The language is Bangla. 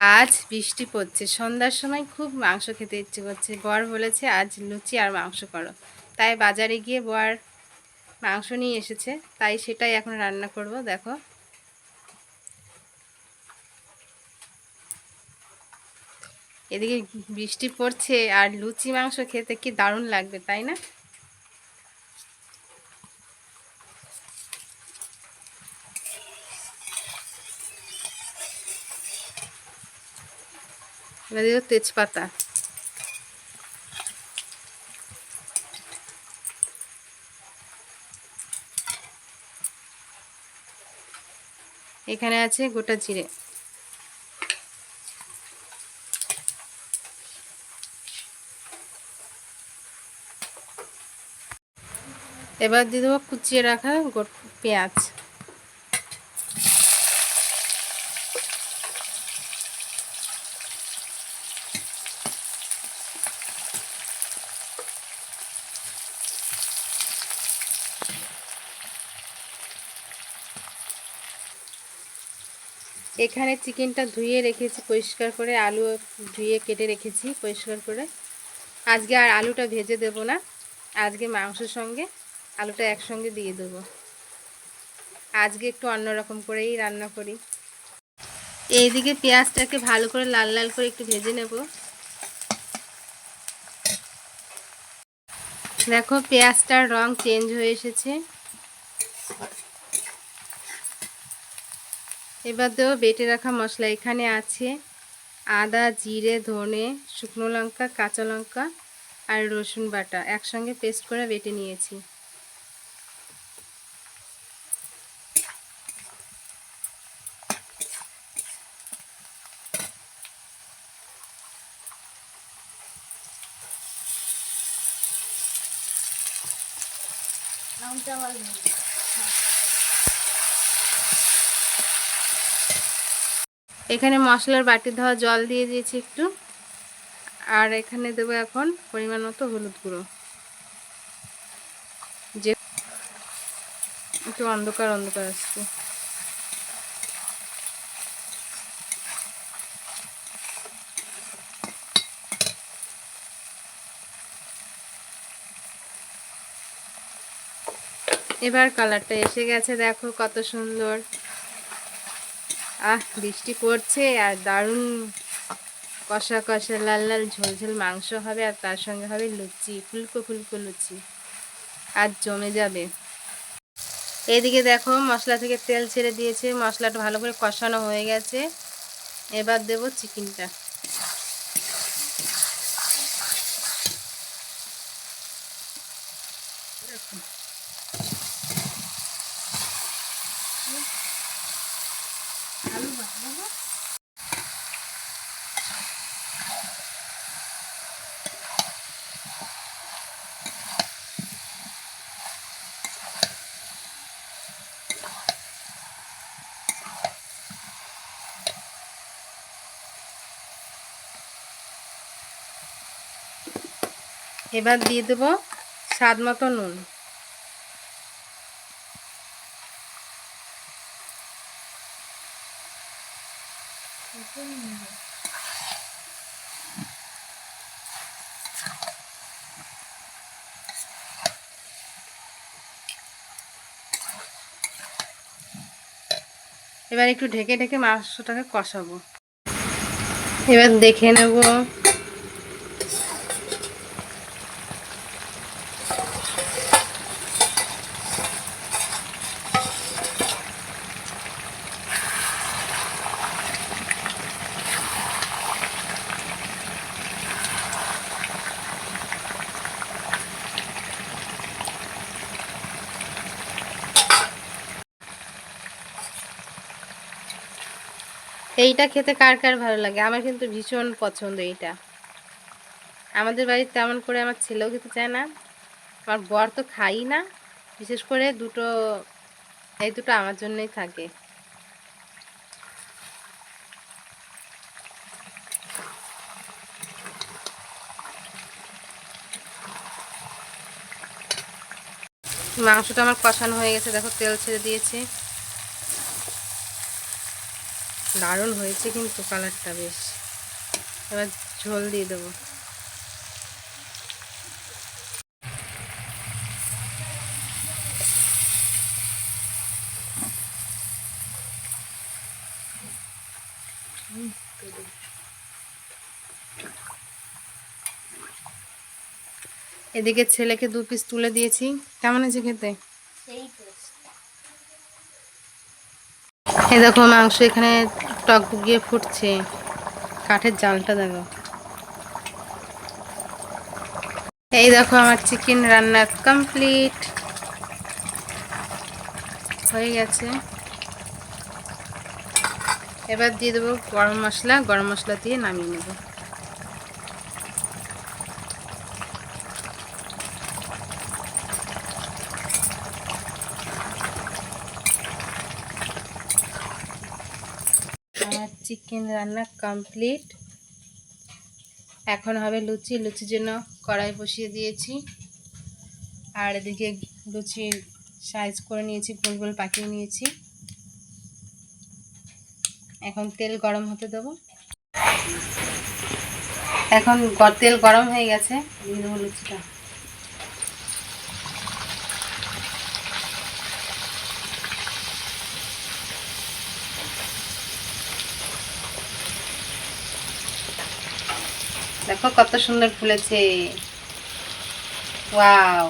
আজ বৃষ্টি পড়ছে। সন্ধ্যার সময় খুব মাংস খেতে ইচ্ছে করছে। বর বলেছে, আজ লুচি আর মাংস করো। তাই বাজারে গিয়ে বর মাংস নিয়ে এসেছে। তাই সেটাই এখন রান্না করব, দেখো। এদিকে বৃষ্টি পড়ছে আর লুচি মাংস খেতে কি দারুণ লাগবে, তাই না? এবার দিল তেজপাতা। এখানে আছে গোটা জিরে। এবার দিয়ে দেবো কুচিয়ে রাখা পেঁয়াজ। এখানে চিকেনটা ধুয়ে রেখেছি, পরিষ্কার করে আলু ধুয়ে কেটে রেখেছি, পরিষ্কার করে। আজকে আর আলুটা ভেজে দেব না, আজকে মাংসের সঙ্গে আলুটা একসঙ্গে দিয়ে দেবো। আজকে একটু অন্যরকম করেই রান্না করি। এইদিকে পেঁয়াজটাকে ভালো করে লাল লাল করে একটু ভেজে নেব। দেখো, পেঁয়াজটার রং চেঞ্জ হয়ে এসেছে। এবার দেবো বেটে রাখা মশলা। এখানে আছে আদা, জিরে, ধনে, শুকনো লঙ্কা, কাঁচা লঙ্কা আর রসুন বাটা। একসঙ্গে পেস্ট করে বেটে নিয়েছি। এখানে মশলার বাটি ধোয়া জল দিয়ে দিয়েছি একটু। আর এখানে দেবো এখন পরিমাণ মতো হলুদ গুঁড়ো। যে একটু অন্ধকার অন্ধকার আসছে। এবার কালারটা এসে গেছে, দেখো কত সুন্দর। আহ, বৃষ্টি পড়ছে আর দারুণ কষা কষা, লাল লাল, ঝোল ঝোল মাংস হবে আর তার সঙ্গে হবে লুচি, ফুলকো ফুলকো লুচি। আর জমে যাবে। এদিকে দেখো মশলা থেকে তেল ছেড়ে দিয়েছে। মশলাটা ভালো করে কষানো হয়ে গেছে। এবার দেব চিকেনটা। এবার দিয়ে দেবো স্বাদ মতো নুন। এবার একটু ঢেকে ঢেকে মাংসটাকে কষাবো। এবার দেখে নেব এইটা খেতে কার কার ভালো লাগে? আমার কিন্তু ভীষণ পছন্দ এইটা। আমাদের বাড়িতে তেমন করে আমার ছেলেও খেতে চায় না। আমার বর তো খাই না। বিশেষ করে দুটো, এই দুটো আমার জন্যই থাকে। মাংসটা আমার কষানো হয়ে গেছে। দেখো তেল ছেড়ে দিয়েছে। দারুণ হয়েছে কিন্তু কালারটা বেশ। এবার ঝোল দিয়ে দেবো। এদিকে ছেলেকে দু পিস তুলে দিয়েছি। কেমন আছে খেতে? এই দেখো মাংস এখানে টক গিয়ে ফুটছে। কাঠের জালটা দেখো। এই দেখো আমার চিকেন রান্না কমপ্লিট। হয়ে গেছে। এবার দিয়ে দেবো গরম মশলা। গরম মশলা দিয়ে নামিয়ে নেব আমার চিকেন রান্না কমপ্লিট এখন হবে লুচি, লুচির জন্য কড়াই বসিয়ে দিয়েছি। আর এদিকে লুচির সাইজ করে নিয়েছি, গোল গোল পাকিয়ে নিয়েছি। এখন তেল গরম হতে দেবো। এখন তেল গরম হয়ে গেছে। দিয়ে দেবো লুচিটা। দেখো কত সুন্দর ফুলেছে। ওয়াও।